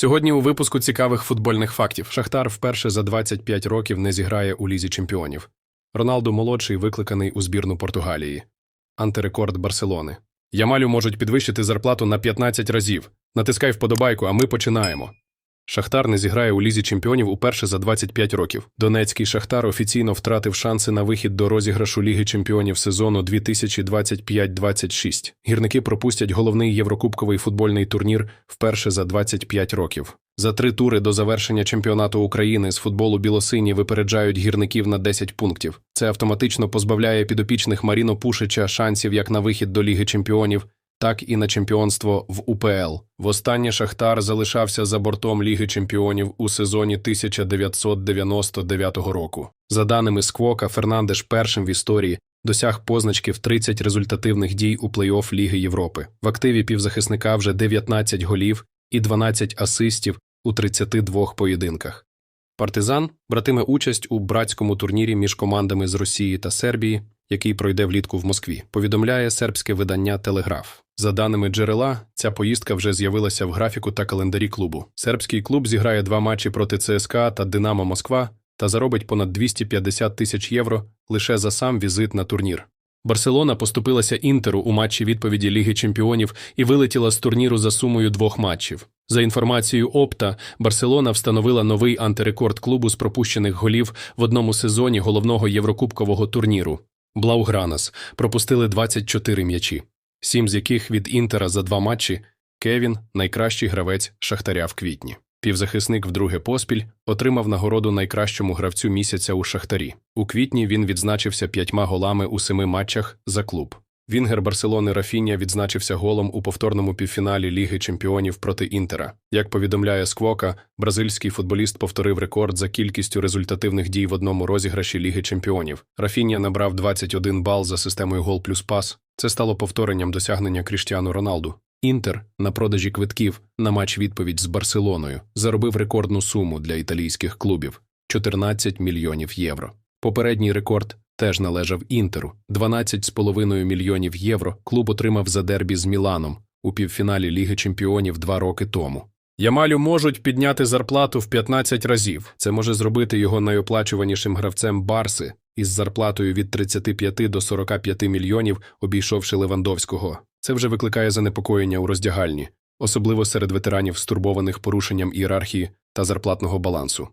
Сьогодні у випуску цікавих футбольних фактів Шахтар вперше за 25 років не зіграє у лізі чемпіонів. Роналду молодший викликаний у збірну Португалії. Антирекорд Барселони. Ямалю можуть підвищити зарплату на 15 разів. Натискай вподобайку, а ми починаємо. Шахтар не зіграє у лізі чемпіонів уперше за 25 років. Донецький Шахтар офіційно втратив шанси на вихід до розіграшу Ліги чемпіонів сезону 2025-26. Гірники пропустять головний єврокубковий футбольний турнір вперше за 25 років. За три тури до завершення чемпіонату України з футболу білосині випереджають гірників на 10 пунктів. Це автоматично позбавляє підопічних Маріно Пушича шансів як на вихід до Ліги чемпіонів, так і на чемпіонство в УПЛ. Востаннє Шахтар залишався за бортом Ліги чемпіонів у сезоні 1999 року. За даними Сквока, Фернандеш першим в історії досяг позначки в 30 результативних дій у плей-офф Ліги Європи. В активі півзахисника вже 19 голів і 12 асистів у 32 поєдинках. Партизан братиме участь у братському турнірі між командами з Росії та Сербії, який пройде влітку в Москві, повідомляє сербське видання Телеграф. За даними джерела, ця поїздка вже з'явилася в графіку та календарі клубу. Сербський клуб зіграє два матчі проти ЦСКА та Динамо Москва та заробить понад 250 тисяч євро лише за сам візит на турнір. Барселона поступилася Інтеру у матчі відповіді Ліги Чемпіонів і вилетіла з турніру за сумою двох матчів. За інформацією Опта, Барселона встановила новий антирекорд клубу з пропущених голів в одному сезоні головного єврокубкового турніру. Блаугранас пропустили 24 м'ячі, сім з яких від Інтера за два матчі. Кевін найкращий гравець Шахтаря в квітні. Півзахисник вдруге поспіль отримав нагороду найкращому гравцю місяця у Шахтарі. У квітні він відзначився п'ятьма голами у семи матчах за клуб. Вінгер Барселони Рафінія відзначився голом у повторному півфіналі Ліги чемпіонів проти Інтера. Як повідомляє Сквока, бразильський футболіст повторив рекорд за кількістю результативних дій в одному розіграші Ліги чемпіонів. Рафінія набрав 21 бал за системою гол плюс пас. Це стало повторенням досягнення Кріштіану Роналду. Інтер на продажі квитків на матч відповідь з Барселоною заробив рекордну суму для італійських клубів 14 мільйонів євро. Попередній рекорд теж належав Інтеру 12,5 мільйонів євро. Клуб отримав за дербі з Міланом у півфіналі Ліги Чемпіонів два роки тому. Ямалю можуть підняти зарплату в 15 разів. Це може зробити його найоплачуванішим гравцем Барси із зарплатою від 35 до 45 мільйонів, обійшовши Левандовського. Це вже викликає занепокоєння у роздягальні, особливо серед ветеранів, стурбованих порушенням ієрархії та зарплатного балансу.